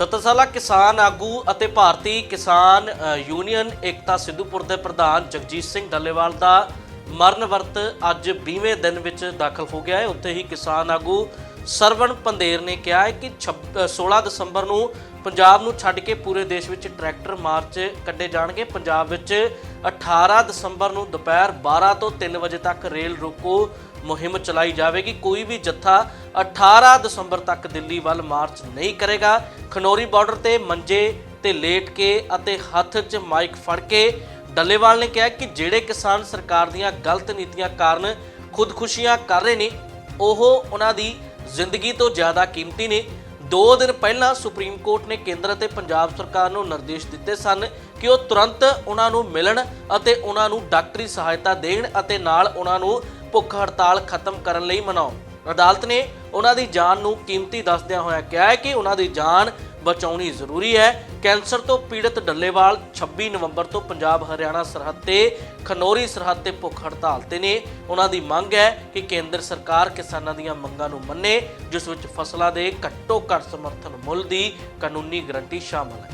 ਸੱਤਰ ਸਾਲਾ ਕਿਸਾਨ ਆਗੂ ਅਤੇ ਭਾਰਤੀ ਕਿਸਾਨ ਯੂਨੀਅਨ ਏਕਤਾ ਸਿੱਧੂਪੁਰ ਦੇ ਪ੍ਰਧਾਨ ਜਗਜੀਤ ਸਿੰਘ ਡੱਲੇਵਾਲ ਦਾ ਮਰਨ ਵਰਤ ਅੱਜ 20ਵੇਂ ਦਿਨ ਵਿੱਚ ਦਾਖਲ ਹੋ ਗਿਆ ਹੈ। ਉੱਥੇ ਹੀ ਕਿਸਾਨ ਆਗੂ ਸਰਵਣ ਪੰਦੇਰ ਨੇ ਕਿਹਾ ਹੈ ਕਿ ਛੱਬ- ਅ, 16 ਦਸੰਬਰ ਨੂੰ ਪੰਜਾਬ ਨੂੰ ਛੱਡ ਕੇ ਪੂਰੇ ਦੇਸ਼ ਵਿੱਚ ਟਰੈਕਟਰ ਮਾਰਚ ਕੱਢੇ ਜਾਣਗੇ। ਪੰਜਾਬ ਵਿੱਚ 18 ਦਸੰਬਰ ਨੂੰ ਦੁਪਹਿਰ 12 ਤੋਂ 3 ਵਜੇ ਤੱਕ ਰੇਲ ਰੋਕੋ ਮੁਹਿੰਮ ਚਲਾਈ ਜਾਵੇਗੀ। ਕੋਈ ਵੀ ਜੱਥਾ 18 ਦਸੰਬਰ ਤੱਕ ਦਿੱਲੀ ਵੱਲ ਮਾਰਚ ਨਹੀਂ ਕਰੇਗਾ। ਖਨੌਰੀ ਬਾਰਡਰ ਤੇ ਮੰਜੇ ਤੇ ਲੇਟ ਕੇ ਅਤੇ ਹੱਥ 'ਚ ਮਾਈਕ ਫੜ ਕੇ ਡੱਲੇਵਾਲ ਨੇ ਕਿਹਾ ਕਿ ਜਿਹੜੇ ਕਿਸਾਨ ਸਰਕਾਰ ਦੀਆਂ ਗਲਤ ਨੀਤੀਆਂ ਕਾਰਨ ਖੁਦਕੁਸ਼ੀਆਂ ਕਰ ਰਹੇ ਨੇ, ਉਹ ਉਹਨਾਂ ਦੀ ਜ਼ਿੰਦਗੀ ਤੋਂ ਜ਼ਿਆਦਾ ਕੀਮਤੀ ਨੇ। ਦੋ ਦਿਨ ਪਹਿਲਾਂ ਸੁਪਰੀਮ ਕੋਰਟ ਨੇ ਕੇਂਦਰ ਅਤੇ ਪੰਜਾਬ ਸਰਕਾਰ ਨੂੰ ਨਿਰਦੇਸ਼ ਦਿੱਤੇ ਸਨ ਕਿ ਉਹ ਤੁਰੰਤ ਉਹਨਾਂ ਨੂੰ ਮਿਲਣ ਅਤੇ ਉਹਨਾਂ ਨੂੰ ਡਾਕਟਰੀ ਸਹਾਇਤਾ ਦੇਣ ਅਤੇ ਨਾਲ ਉਹਨਾਂ ਨੂੰ ਭੁੱਖ ਹੜਤਾਲ ਖਤਮ ਕਰਨ ਲਈ ਮਨਾਉਣ। ਅਦਾਲਤ ਨੇ ਉਹਨਾਂ ਦੀ ਜਾਨ ਨੂੰ ਕੀਮਤੀ ਦੱਸਦਿਆਂ ਹੋਇਆ ਕਿਹਾ ਹੈ ਕਿ ਉਹਨਾਂ ਦੀ ਜਾਨ ਬਚਾਉਣੀ ਜ਼ਰੂਰੀ ਹੈ। ਕੈਂਸਰ ਤੋਂ ਪੀੜਤ ਡੱਲੇਵਾਲ 26 ਨਵੰਬਰ ਤੋਂ ਪੰਜਾਬ, ਹਰਿਆਣਾ ਸਰਹੱਦ ਤੇ, ਖਨੌਰੀ ਸਰਹੱਦ ਤੇ ਭੁੱਖ ਹੜਤਾਲ ਤੇ ਨੇ। ਉਹਨਾਂ ਦੀ ਮੰਗ ਹੈ ਕਿ ਕੇਂਦਰ ਸਰਕਾਰ ਕਿਸਾਨਾਂ ਦੀਆਂ ਮੰਗਾਂ ਨੂੰ ਮੰਨੇ, ਜਿਸ ਵਿੱਚ ਫਸਲਾਂ ਦੇ ਘੱਟੋ ਘੱਟ ਸਮਰਥਨ ਮੁੱਲ ਦੀ ਕਾਨੂੰਨੀ ਗਰੰਟੀ ਸ਼ਾਮਲ ਹੈ।